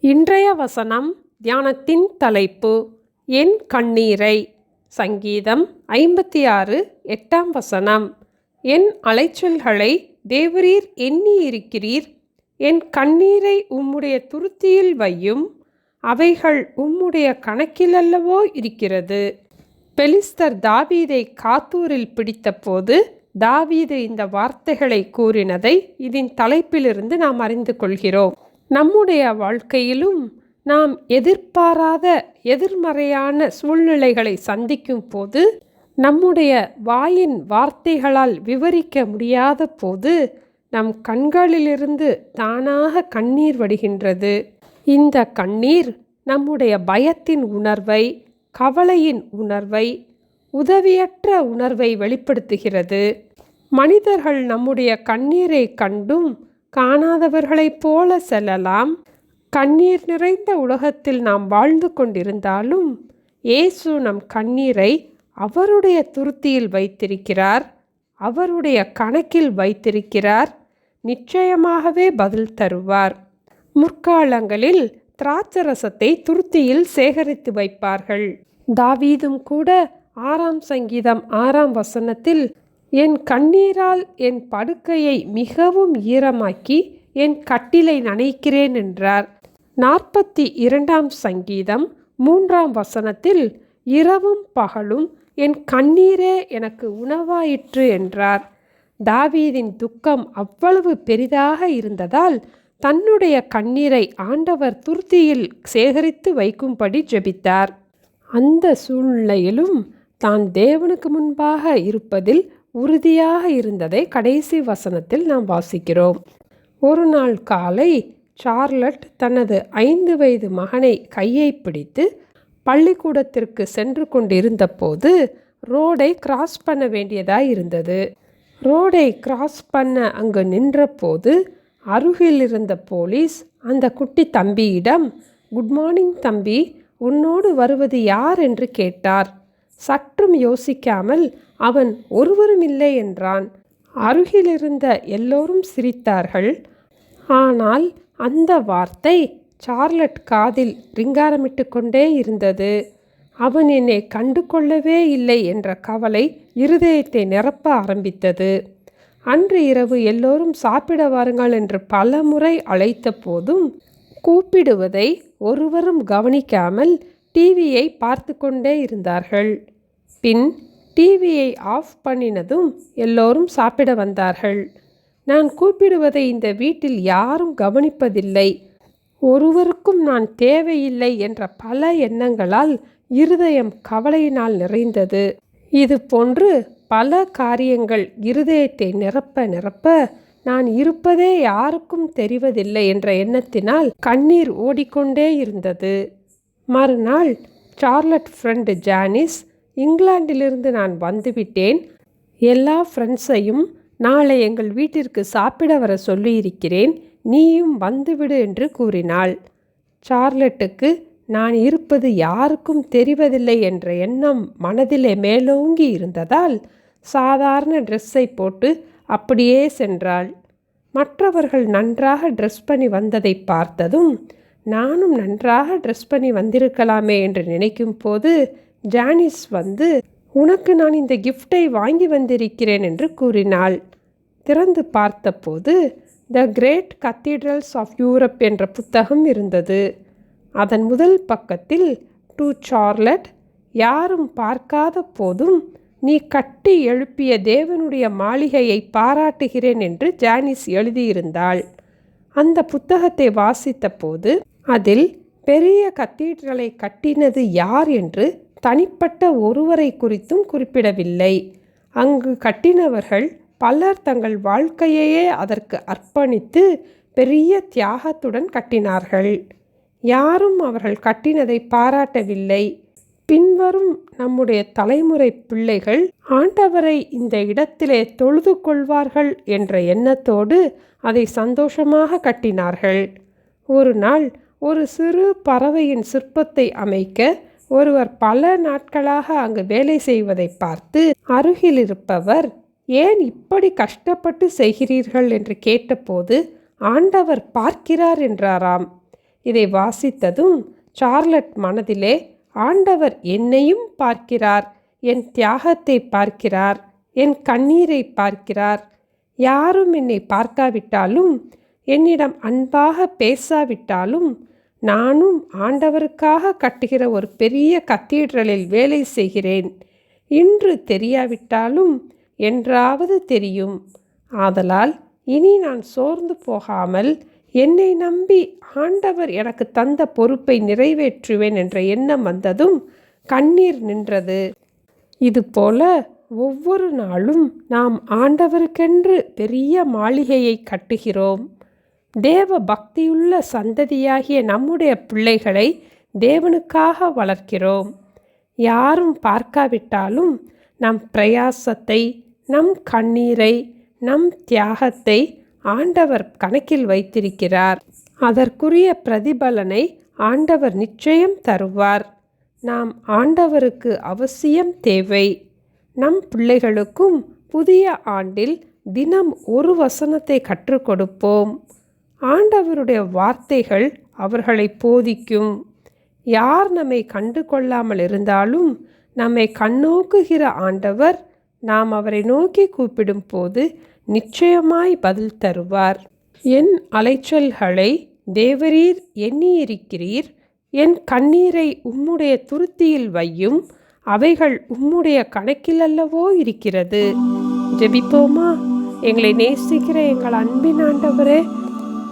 இன்றைய வசனம் தியானத்தின் தலைப்பு என் கண்ணீரை சங்கீதம் ஐம்பத்தி ஆறு எட்டாம் வசனம். என் அலைச்சல்களை தேவரீர் எண்ணி இருக்கிறீர் என் கண்ணீரை உம்முடைய துருத்தியில் வையும். அவைகள் உம்முடைய கணக்கிலல்லவோ இருக்கிறது. பெலிஸ்தர் தாவீதை காத்தூரில் பிடித்தபோது தாவீது இந்த வார்த்தைகளை கூறினதை இதன் தலைப்பிலிருந்து நாம் அறிந்து கொள்கிறோம். நம்முடைய வாழ்க்கையிலும் நாம் எதிர்பாராத எதிர்மறையான சூழ்நிலைகளை சந்திக்கும் போது நம்முடைய வாயின் வார்த்தைகளால் விவரிக்க முடியாத போது நம் கண்களிலிருந்து தானாக கண்ணீர் வடிகின்றது. இந்த கண்ணீர் நம்முடைய பயத்தின் உணர்வை கவலையின் உணர்வை உதவியற்ற உணர்வை வெளிப்படுத்துகிறது. மனிதர்கள் நம்முடைய கண்ணீரை கண்டும் காணாதவர்களைப் போல செல்லலாம். கண்ணீர் நிறைந்த உலகத்தில் நாம் வாழ்ந்து கொண்டிருந்தாலும் இயேசு நம் கண்ணீரை அவருடைய துருத்தியில் வைத்திருக்கிறார் அவருடைய கணக்கில் வைத்திருக்கிறார் நிச்சயமாகவே பதில் தருவார். முற்காலங்களில் திராட்சரசத்தை துருத்தியில் சேகரித்து வைப்பார்கள். தாவீதும் கூட ஆறாம் சங்கீதம் ஆறாம் வசனத்தில் என் கண்ணீரால் என் படுக்கையை மிகவும் ஈரமாக்கி என் கட்டிலை நனைக்கிறேன் என்றார். நாற்பத்தி இரண்டாம் சங்கீதம் மூன்றாம் வசனத்தில் இரவும் பகலும் என் கண்ணீரே எனக்கு உணவாயிற்று என்றார். தாவீதின் துக்கம் அவ்வளவு பெரிதாக இருந்ததால் தன்னுடைய கண்ணீரை ஆண்டவர் துர்த்தியில் சேகரித்து வைக்கும்படி ஜெபித்தார். அந்த சூழ்நிலையிலும் தான் தேவனுக்கு முன்பாக இருப்பதில் உறுதியாக இருந்ததை கடைசி வசனத்தில் நாம் வாசிக்கிறோம். ஒரு நாள் காலை சார்லட் தனது ஐந்து வயது மகனை கையை பிடித்து பள்ளிக்கூடத்திற்கு சென்று கொண்டிருந்தபோது ரோடை கிராஸ் பண்ண வேண்டியதாய் இருந்தது. ரோடை கிராஸ் பண்ண அங்கு நின்றபோது அருகில் இருந்த போலீஸ் அந்த குட்டி தம்பியிடம் குட் மார்னிங் தம்பி உன்னோடு வருவது யார்? என்று கேட்டார். சற்றும் யோசிக்காமல் அவன் ஒருவரும் இல்லை என்றான். அருகிலிருந்த எல்லோரும் சிரித்தார்கள். ஆனால் அந்த வார்த்தை சார்லட் காதில் ரிங்காரமிட்டு கொண்டே இருந்தது. அவன் என்னை கண்டு கொள்ளவே இல்லை என்ற கவலை இருதயத்தை நிரப்ப ஆரம்பித்தது. அன்று இரவு எல்லோரும் சாப்பிட வாருங்கள் என்று பல முறை அழைத்த போதும் கூப்பிடுவதை ஒருவரும் கவனிக்காமல் டிவியை பார்த்து கொண்டே இருந்தார்கள். பின் டிவியை ஆஃப் பண்ணினதும் எல்லோரும் சாப்பிட வந்தார்கள். நான் கூப்பிடுவதை இந்த வீட்டில் யாரும் கவனிப்பதில்லை. ஒருவருக்கும் நான் தேவையில்லை என்ற பல எண்ணங்களால் இருதயம் கவலையினால் நிறைந்தது. இது போன்று பல காரியங்கள் இருதயத்தை நிரப்ப நிரப்ப நான் இருப்பதே யாருக்கும் தெரிவதில்லை என்ற எண்ணத்தினால் கண்ணீர் ஓடிக்கொண்டே இருந்தது. மறுநாள் சார்லட் ஃப்ரெண்டு ஜானிஸ் இங்கிலாண்டிலிருந்து நான் வந்துவிட்டேன். எல்லா ஃப்ரெண்ட்ஸையும் நாளை எங்கள் வீட்டிற்கு சாப்பிட வர சொல்லியிருக்கிறேன். நீயும் வந்துவிடு என்று கூறினாள். சார்லட்டுக்கு நான் இருப்பது யாருக்கும் தெரிவதில்லை என்ற எண்ணம் மனதிலே மேலோங்கி இருந்ததால் சாதாரண ட்ரெஸ்ஸை போட்டு அப்படியே சென்றாள். மற்றவர்கள் நன்றாக ட்ரெஸ் பண்ணி வந்ததை பார்த்ததும் நானும் நன்றாக ட்ரெஸ் பண்ணி வந்திருக்கலாமே என்று நினைக்கும் போது ஜானிஸ் வந்து உனக்கு நான் இந்த கிஃப்டை வாங்கி வந்திருக்கிறேன் என்று கூறினாள். திறந்து பார்த்தபோது the great cathedrals of Europe என்ற புத்தகம் இருந்தது. அதன் முதல் பக்கத்தில் டு சார்லட் யாரும் பார்க்காத போதும் நீ கட்டி எழுப்பிய தேவனுடைய மாளிகையை பாராட்டுகிறேன் என்று ஜானிஸ் எழுதியிருந்தாள். அந்த புத்தகத்தை வாசித்த போது அதில் பெரிய கத்தீட்ரலை கட்டினது யார் என்று தனிப்பட்ட ஒருவரை குறித்தும் குறிப்பிடவில்லை. அங்கு கட்டினவர்கள் பலர் தங்கள் வாழ்க்கையையே அதற்கு அர்ப்பணித்து பெரிய தியாகத்துடன் கட்டினார்கள். யாரும் அவர்கள் கட்டினதை பாராட்டவில்லை. பின்வரும் நம்முடைய தலைமுறை பிள்ளைகள் ஆண்டவரை இந்த இடத்திலே தொழுது கொள்வார்கள் என்ற எண்ணத்தோடு அதை சந்தோஷமாக கட்டினார்கள். ஒரு நாள் ஒரு சிறு பறவையின் சிற்பத்தை அமைக்க ஒருவர் பல நாட்களாக அங்கு வேலை செய்வதை பார்த்து அருகில் இருப்பவர் ஏன் இப்படி கஷ்டப்பட்டு செய்கிறீர்கள்? என்று கேட்டபோது ஆண்டவர் பார்க்கிறார் என்றாராம். இதை வாசித்ததும் சார்லட் மனதிலே ஆண்டவர் என்னையும் பார்க்கிறார் என் தியாகத்தை பார்க்கிறார் என் கண்ணீரை பார்க்கிறார். யாரும் என்னை பார்க்காவிட்டாலும் என்னிடம் அன்பாக பேசாவிட்டாலும் நானும் ஆண்டவருக்காக கட்டுகிற ஒரு பெரிய கத்தீட்ரலில் வேலை செய்கிறேன். இன்று தெரியாவிட்டாலும் என்றாவது தெரியும். ஆதலால் இனி நான் சோர்ந்து போகாமல் என்னை நம்பி ஆண்டவர் எனக்கு தந்த பொறுப்பை நிறைவேற்றுவேன் என்ற எண்ணம் வந்ததும் கண்ணீர் நின்றது. இதுபோல ஒவ்வொரு நாளும் நாம் ஆண்டவருக்கென்று பெரிய மாளிகையை கட்டுகிறோம். தேவ பக்தியுள்ள சந்ததியாகிய நம்முடைய பிள்ளைகளை தேவனுக்காக வளர்க்கிறோம். யாரும் பார்க்காவிட்டாலும் நம் பிரயாசத்தை நம் கண்ணீரை நம் தியாகத்தை ஆண்டவர் கணக்கில் வைத்திருக்கிறார். அதற்குரிய பிரதிபலனை ஆண்டவர் நிச்சயம் தருவார். நாம் ஆண்டவருக்கு அவசியம் தேவை. நம் பிள்ளைகளுக்கும் புதிய ஆண்டில் தினம் ஒரு வசனத்தை கற்றுக் கொடுப்போம். ஆண்டவருடைய வார்த்தைகள் அவர்களை போதிக்கும். யார் நம்மை கண்டு கொள்ளாமல் இருந்தாலும் நம்மை கண்ணோக்குகிற ஆண்டவர் நாம் அவரை நோக்கி கூப்பிடும் போது நிச்சயமாய் பதில் தருவார். என் அலைச்சல்களை தேவரீர் எண்ணியிருக்கிறீர். என் கண்ணீரை உம்முடைய துருத்தியில் வையும். அவைகள் உம்முடைய கணக்கில் அல்லவோ இருக்கிறது. ஜெபிப்போமா? எங்களை நேசிக்கிற எங்கள் அன்பின் ஆண்டவரே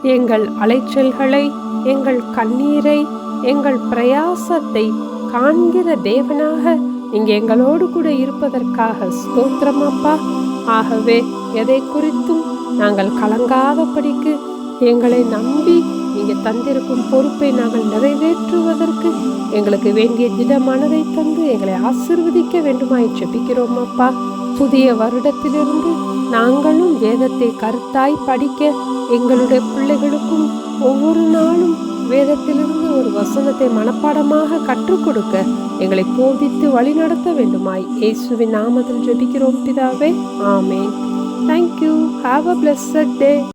எங்கள் அலைச்சல்களை எங்கள் கண்ணீரை எங்கள் பிரயாசத்தை காண்கிற தேவனாக நீங்கள் எங்களோடு கூட இருப்பதற்காக ஸ்தோத்திரமாப்பா ஆகவே எதை குறித்தும் நாங்கள் கலங்காதபடிக்கு எங்களை நம்பி நீங்கள் தந்திருக்கும் பொறுப்பை நாங்கள் நிறைவேற்றுவதற்கு எங்களுக்கு வேண்டிய திட மனதை தந்து எங்களை ஆசிர்வதிக்க வேண்டுமாய் ஜெபிக்கிறோம் அப்பா. புதிய வருடத்திலிருந்து நாங்களும் வேதத்தை கருத்தாய் படிக்க எங்களுடைய பிள்ளைகளுக்கும் ஒவ்வொரு நாளும் வேதத்திலிருந்து ஒரு வசனத்தை மனப்பாடமாக கற்றுக் கொடுக்க எங்களை போதித்து வழிநடத்த வேண்டுமாய். இயேசுவின் நாமத்தில் ஜெபிக்கிறோம் பிதாவே. ஆமேன். Thank you have a blessed day